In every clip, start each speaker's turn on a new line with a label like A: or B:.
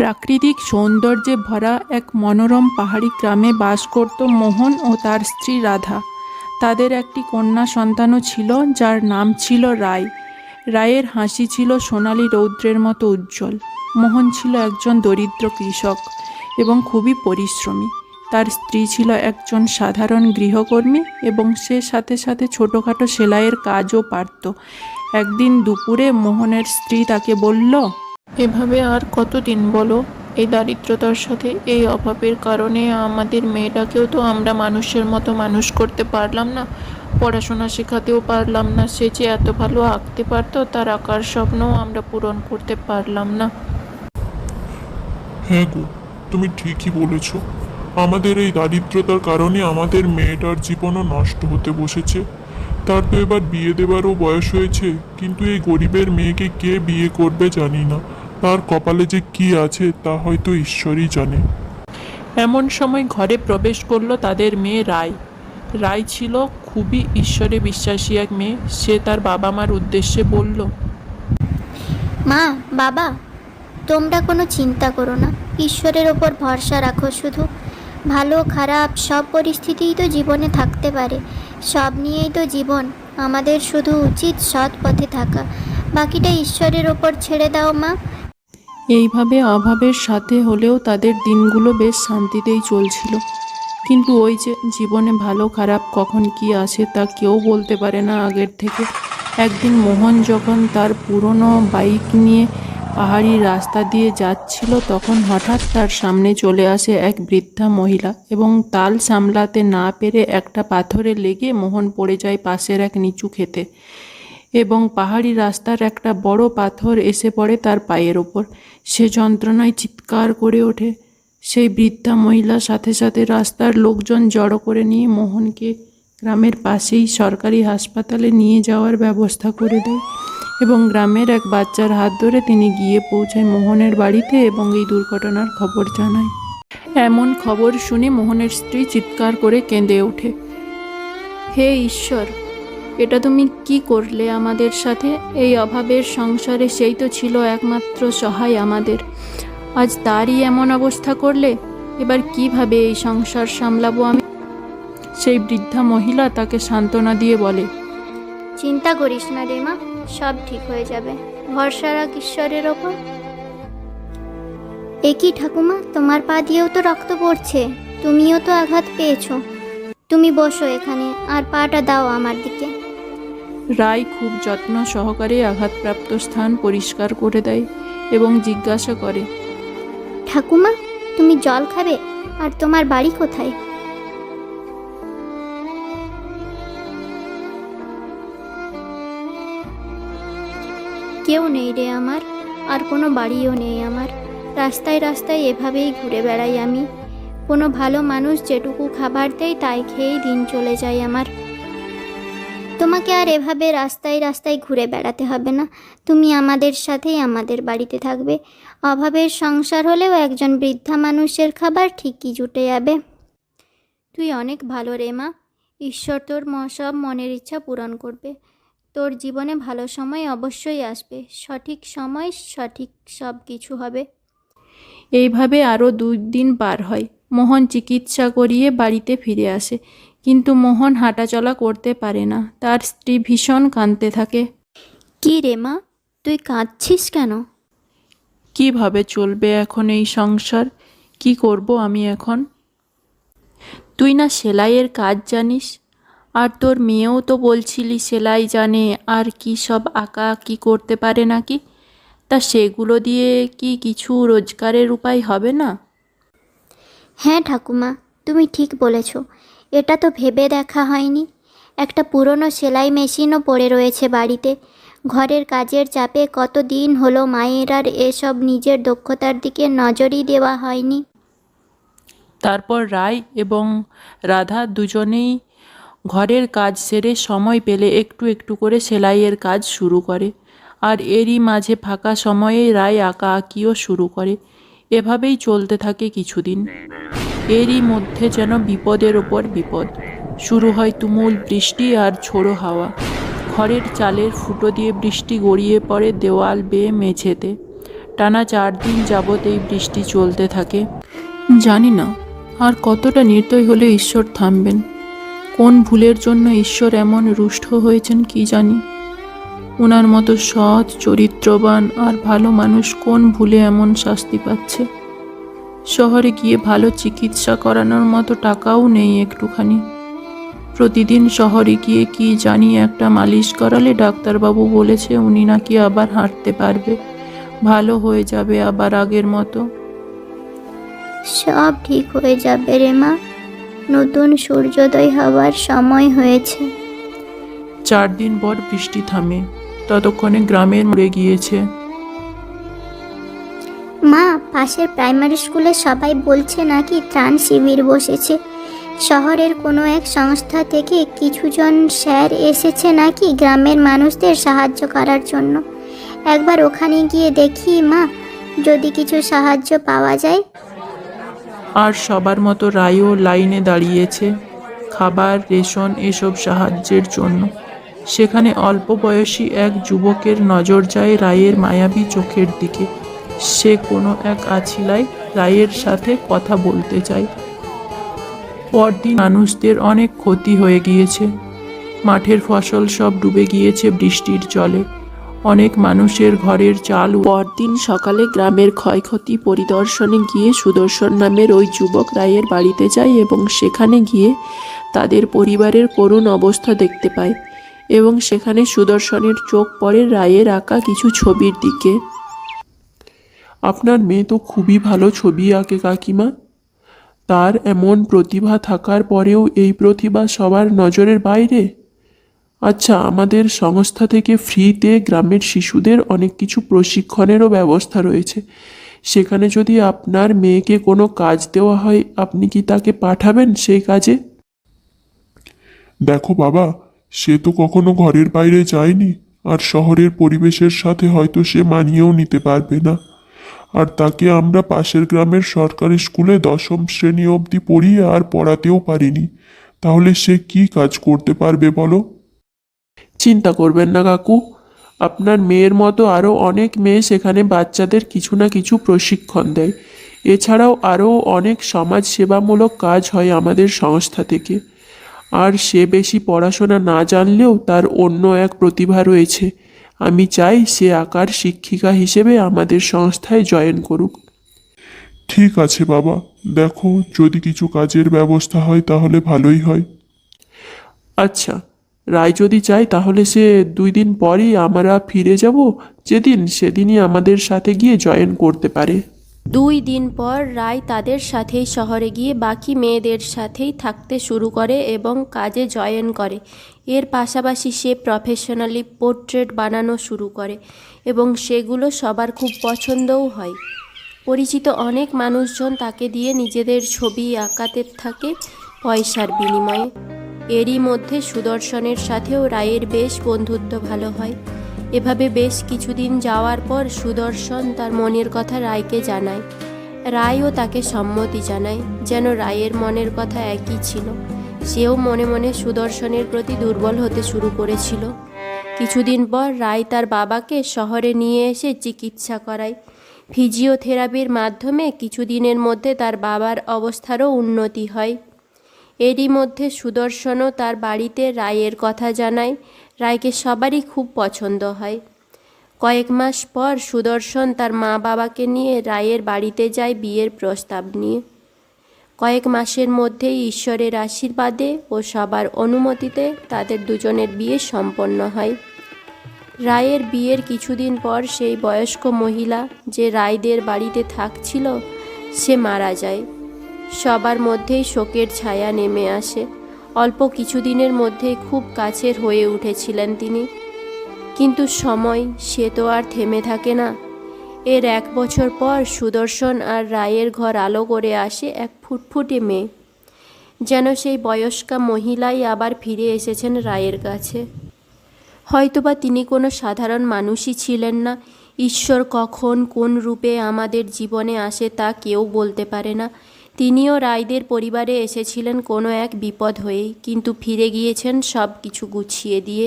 A: প্রাকৃতিক সৌন্দর্যে ভরা এক মনোরম পাহাড়ি গ্রামে বাস করত মোহন ও তার স্ত্রী রাধা। তাদের একটি কন্যা সন্তানও ছিল, যার নাম ছিল রায়। রায়ের হাসি ছিল সোনালি রৌদ্রের মতো উজ্জ্বল। মোহন ছিল একজন দরিদ্র কৃষক এবং খুবই পরিশ্রমী। তার স্ত্রী ছিল একজন সাধারণ গৃহকর্মী এবং সে সাথে সাথে ছোটোখাটো সেলাইয়ের কাজও পারত। একদিন দুপুরে মোহনের স্ত্রী তাকে বলল এভাবে আর কতদিন বলো? এই দারিদ্রতার সাথে, এই অভাবের কারণে আমাদের মেয়েটাকেও তো আমরা মানুষের মতো মানুষ করতে পারলাম না। পড়াশোনা শেখাতেও পারলাম না, সে যে এত ভালো আঁকতে পারতো, তার আঁকার স্বপ্নও আমরা পূরণ করতে পারলাম না।
B: হ্যাঁ গো, তুমি ঠিকই বলেছ। আমাদের এই দারিদ্রতার কারণে আমাদের মেয়েটার জীবনও নষ্ট হতে বসেছে। তার তো এবার বিয়ে দেবারও বয়স হয়েছে, কিন্তু এই গরিবের মেয়েকে কে বিয়ে করবে জানি না। তার কপালে যে কি আছে তা হয়তো ঈশ্বরই জানে।
A: এমন সময় ঘরে প্রবেশ করল তাদের মেয়ে রায় রায় ছিল খুবই ঈশ্বরে বিশ্বাসী এক মেয়ে। সে তার বাবা মার উদ্দেশ্যে বলল
C: মা বাবা তোমরা কোনো চিন্তা করো না। ঈশ্বরের ওপর ভরসা রাখো শুধু। ভালো খারাপ সব পরিস্থিতিই তো জীবনে থাকতে পারে। সব নিয়েই তো জীবন। আমাদের শুধু উচিত সৎ পথে থাকা। বাকিটা ঈশ্বরের ওপর ছেড়ে দাও মা।
A: এইভাবে অভাবের সাথে হলেও তাদের দিনগুলো বেশ শান্তিতেই চলছিল। কিন্তু ওই যে জীবনে ভালো খারাপ কখন কি আসে তা কেউ বলতে পারে না আগের থেকে। একদিন মোহন যখন তার পুরনো বাইক নিয়ে পাহাড়ি রাস্তা দিয়ে যাচ্ছিল, তখন হঠাৎ তার সামনে চলে আসে এক বৃদ্ধা মহিলা এবং তাল সামলাতে না পেরে একটা পাথরে লেগে মোহন পড়ে যায় পাশের এক নিচু খেতে এবং পাহাড়ি রাস্তার একটা বড় পাথর এসে পড়ে তার পায়ের ওপর। সে যন্ত্রণায় চিৎকার করে ওঠে। সেই বৃদ্ধা মহিলা সাথে সাথে রাস্তার লোকজন জড়ো করে নিয়ে মোহনকে গ্রামের পাশেই সরকারি হাসপাতালে নিয়ে যাওয়ার ব্যবস্থা করে দেয় এবং গ্রামের এক বাচ্চার হাত ধরে তিনি গিয়ে পৌঁছায় মোহনের বাড়িতে এবং এই দুর্ঘটনার খবর জানায়। এমন খবর শুনে মোহনের স্ত্রী চিৎকার করে কেঁদে ওঠে। হে ঈশ্বর! এটা তুমি কি করলে আমাদের সাথে? এই অভাবের সংসারে সেই তো ছিল একমাত্র সহায় আমাদের। আজ তারই এমন অবস্থা করলে? এবার কীভাবে এই সংসার সামলাবো আমি? সেই বৃদ্ধা মহিলা তাকে সান্ত্বনা দিয়ে বলে,
C: চিন্তা করিস না রে মা, সব ঠিক হয়ে যাবে। ভরসা রাখ ঈশ্বরের ওপর? একই ঠাকুমা, তোমার পা দিয়েও তো রক্ত পড়ছে। তুমিও তো আঘাত পেয়েছ। তুমি বসো এখানে, আর পাটা দাও আমার দিকে।
A: রায় খুব যত্ন সহকারে আঘাতপ্রাপ্ত স্থান পরিষ্কার করে দেয় এবং জিজ্ঞাসা করে,
C: ঠাকুমা, তুমি জল খাবে? আর তোমার বাড়ি কোথায়? কেউ নেই রে আমার, আর কোনো বাড়িও নেই আমার। রাস্তায় রাস্তায় এভাবেই ঘুরে বেড়াই আমি। কোনো ভালো মানুষ যেটুকু খাবার দেয় তাই খেয়েই দিন চলে যায় আমার। তোমাকে আর এভাবে রাস্তায় রাস্তায় ঘুরে বেড়াতে হবে না। তুমি আমাদের সাথেই আমাদের বাড়িতে থাকবে। অভাবের সংসার হলেও একজন বৃদ্ধা মানুষের খাবার ঠিকই জুটে যাবে। তুই অনেক ভালো রে মা। ঈশ্বর তোর সব মনের ইচ্ছা পূরণ করবে। তোর জীবনে ভালো সময় অবশ্যই আসবে। সঠিক সময়, সঠিক সব কিছু হবে।
A: এইভাবে আরও দুই দিন পার হয়। মোহন চিকিৎসা করিয়ে বাড়িতে ফিরে আসে। কিন্তু মোহন হাঁটাচলা করতে পারে না। তার স্ত্রী ভীষণ কাঁদতে থাকে।
C: কি রে মা? তুই কাঁদছিস কেন?
A: কীভাবে চলবে এখন এই সংসার? কি করব আমি এখন? তুই না সেলাইয়ের কাজ জানিস? আর তোর মেয়েও তো বলছিলি সেলাই জানে। আর কি সব আঁকা কি করতে পারে নাকি? তা সেগুলো দিয়ে কি কিছু রোজগারের উপায় হবে না?
C: হ্যাঁ ঠাকুমা, তুমি ঠিক বলেছ। এটা তো ভেবে দেখা হয়নি। একটা পুরনো সেলাই মেশিনও পড়ে রয়েছে বাড়িতে। ঘরের কাজের চাপে কত দিন হলো মায়ের আর এসব নিজের দক্ষতার দিকে নজরই দেওয়া হয়নি।
A: তারপর রায় এবং রাধা দুজনেই ঘরের কাজ সেরে সময় পেলে একটু একটু করে সেলাইয়ের কাজ শুরু করে। আর এরই মাঝে ফাঁকা সময়ে রায় আঁকা আঁকিও শুরু করে। এভাবেই চলতে থাকে কিছুদিন। এরই মধ্যে যেন বিপদের ওপর বিপদ। শুরু হয় তুমুল বৃষ্টি আর ঝোড়ো হাওয়া। ঘরের চালের ফুটো দিয়ে বৃষ্টি গড়িয়ে পড়ে দেওয়াল বেয়ে মেঝেতে। টানা চার দিন যাবৎ এই বৃষ্টি চলতে থাকে। জানি না, আর কতটা নির্দয় হলে ঈশ্বর থামবেন। কোন ভুলের জন্য ঈশ্বর এমন রুষ্ট হয়েছেন কি জানি। ওনার মতো সৎ চরিত্রবান আর ভালো মানুষ কোন ভুলে এমন শাস্তি পাচ্ছে? শহরে গিয়ে ভালো চিকিৎসা করানোর মতো টাকাও নেই একটুখানি। প্রতিদিন শহরে গিয়ে কি জানি একটা মালিশ করালে ডাক্তারবাবু বলেছে উনি নাকি আবার হাঁটতে পারবে। ভালো হয়ে যাবে আবার আগের মতো।
C: সব ঠিক হয়ে যাবে রে মা। নতুন সূর্যোদয় হওয়ার সময় হয়েছে।
A: চার দিন পর বৃষ্টি থামে। ততক্ষণে গ্রামের মরে গিয়েছে।
C: মা পাশের প্রাইমারি স্কুলে সবাই বলছে নাকি ত্রাণ শিবির বসেছে। শহরের কোনো এক সংস্থা থেকে কিছুজন স্যার এসেছে নাকি গ্রামের মানুষদের সাহায্য করার জন্য। একবার ওখানে গিয়ে দেখি মা যদি কিছু সাহায্য পাওয়া যায়।
A: আর সবার মতো রায়ও লাইনে দাঁড়িয়েছে। খাবার রেশন এসব সাহায্যের জন্য। সেখানে অল্প বয়সী এক যুবকের নজর যায় রায়ের মায়াবী চোখের দিকে। সে কোনো এক আছিলায় রায়ের সাথে কথা বলতে চায়। পরদিন মানুষদের অনেক ক্ষতি হয়ে গিয়েছে। মাঠের ফসল সব ডুবে গিয়েছে বৃষ্টির জলে। অনেক মানুষের ঘরের চাল পরদিন সকালে গ্রামের ক্ষয়ক্ষতি পরিদর্শনে গিয়ে সুদর্শন নামের ওই যুবক রায়ের বাড়িতে যায় এবং সেখানে গিয়ে তাদের পরিবারের করুণ অবস্থা দেখতে পায়। এবং সেখানে সুদর্শনের চোখ পড়ে রায়ের আঁকা কিছু ছবির দিকে। আপনার মেয়ে তো খুবই ভালো ছবি আঁকে কাকিমা। তার এমন প্রতিভা থাকার পরেও এই প্রতিভা সবার নজরের বাইরে? আচ্ছা আমাদের সংস্থা থেকে ফ্রিতে গ্রামের শিশুদের অনেক কিছু প্রশিক্ষণেরও ব্যবস্থা রয়েছে। সেখানে যদি আপনার মেয়েকে কোনো কাজ দেওয়া হয় আপনি কি তাকে পাঠাবেন সেই কাজে?
B: দেখো বাবা সে তো কখনো ঘরের বাইরে যায়নি, আর শহরের পরিবেশের সাথে হয়তো সে মানিয়েও নিতে পারবে না। আর তাকে আমরা পাশের গ্রামের সরকারি স্কুলে দশম শ্রেণি অবধি পড়িয়ে আর পড়াতেও পারিনি। তাহলে সে কি কাজ করতে পারবে বলো?
A: চিন্তা করবেন না কাকু। আপনার মেয়ের মতো আরও অনেক মেয়ে সেখানে বাচ্চাদের কিছু না কিছু প্রশিক্ষণ দেয়। এছাড়াও আরও অনেক সমাজ সেবামূলক কাজ হয় আমাদের সংস্থা থেকে। আর সে বেশি পড়াশোনা না জানলেও তার অন্য এক প্রতিভা রয়েছে। আমি চাই সে আঁকার শিক্ষিকা হিসেবে আমাদের সংস্থায় জয়েন করুক।
B: ঠিক আছে বাবা দেখো যদি কিছু কাজের ব্যবস্থা হয় তাহলে ভালোই হয়।
A: আচ্ছা রায় যদি চায় তাহলে সে দুই দিন পরই আমরা ফিরে যাব যেদিন সেদিনই আমাদের সাথে গিয়ে জয়েন করতে পারে।
D: দুই দিন পর রায় তাদের সাথেই শহরে গিয়ে বাকি মেয়েদের সাথেই থাকতে শুরু করে এবং কাজে জয়েন করে। এর পাশাপাশি সে প্রফেশনালি পোর্ট্রেট বানানো শুরু করে এবং সেগুলো সবার খুব পছন্দও হয়। পরিচিত অনেক মানুষজন তাকে দিয়ে নিজেদের ছবি আঁকাতে থাকে পয়সার বিনিময়ে। এরই মধ্যে সুদর্শনের সাথেও রায়ের বেশ বন্ধুত্ব ভালো হয়। এভাবে বেশ কিছুদিন যাওয়ার পর সুদর্শন তার মনের কথা রায়কে জানায়। রায়ও তাকে সম্মতি জানায় যেন রায়ের মনের কথা একই ছিল। সেও মনে মনে সুদর্শনের প্রতি দুর্বল হতে শুরু করেছিল। কিছুদিন পর রায় তার বাবাকে শহরে নিয়ে এসে চিকিৎসা করায়। ফিজিওথেরাপির মাধ্যমে কিছুদিনের মধ্যে তার বাবার অবস্থারও উন্নতি হয়। এরই মধ্যে সুদর্শনও তার বাড়িতে রায়ের কথা জানায়। রায়কে সবারই খুব পছন্দ হয়। কয়েক মাস পর সুদর্শন তার মা বাবাকে নিয়ে রায়ের বাড়িতে যায় বিয়ের প্রস্তাব নিয়ে। কয়েক মাসের মধ্যেই ঈশ্বরের আশীর্বাদে ও সবার অনুমতিতে তাদের দুজনের বিয়ে সম্পন্ন হয়। রায়ের বিয়ের কিছুদিন পর সেই বয়স্ক মহিলা যে রায়দের বাড়িতে থাকছিল, সে মারা যায়। সবার মধ্যেই শোকের ছায়া নেমে আসে। অল্প কিছুদিনের মধ্যেই খুব কাছের হয়ে উঠেছিলেন তিনি। কিন্তু সময়, সে তো আর থেমে থাকে না। এর এক বছর পর সুদর্শন আর রায়ের ঘর আলো করে আসে এক ফুটফুটে মেয়ে। যেন সেই বয়স্কা মহিলাই আবার ফিরে এসেছেন রায়ের কাছে। হয়তোবা তিনি কোনো সাধারণ মানুষই ছিলেন না। ঈশ্বর কখন কোন রূপে আমাদের জীবনে আসে তা কেউ বলতে পারে না। তিনিও রায়দের পরিবারে এসেছিলেন কোনো এক বিপদ হয়ে, কিন্তু ফিরে গিয়েছেন সব কিছু গুছিয়ে দিয়ে।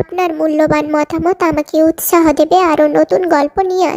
E: আপনার মূল্যবান মতামত আমাকে উৎসাহ দেবে আরও নতুন গল্প নিয়ে।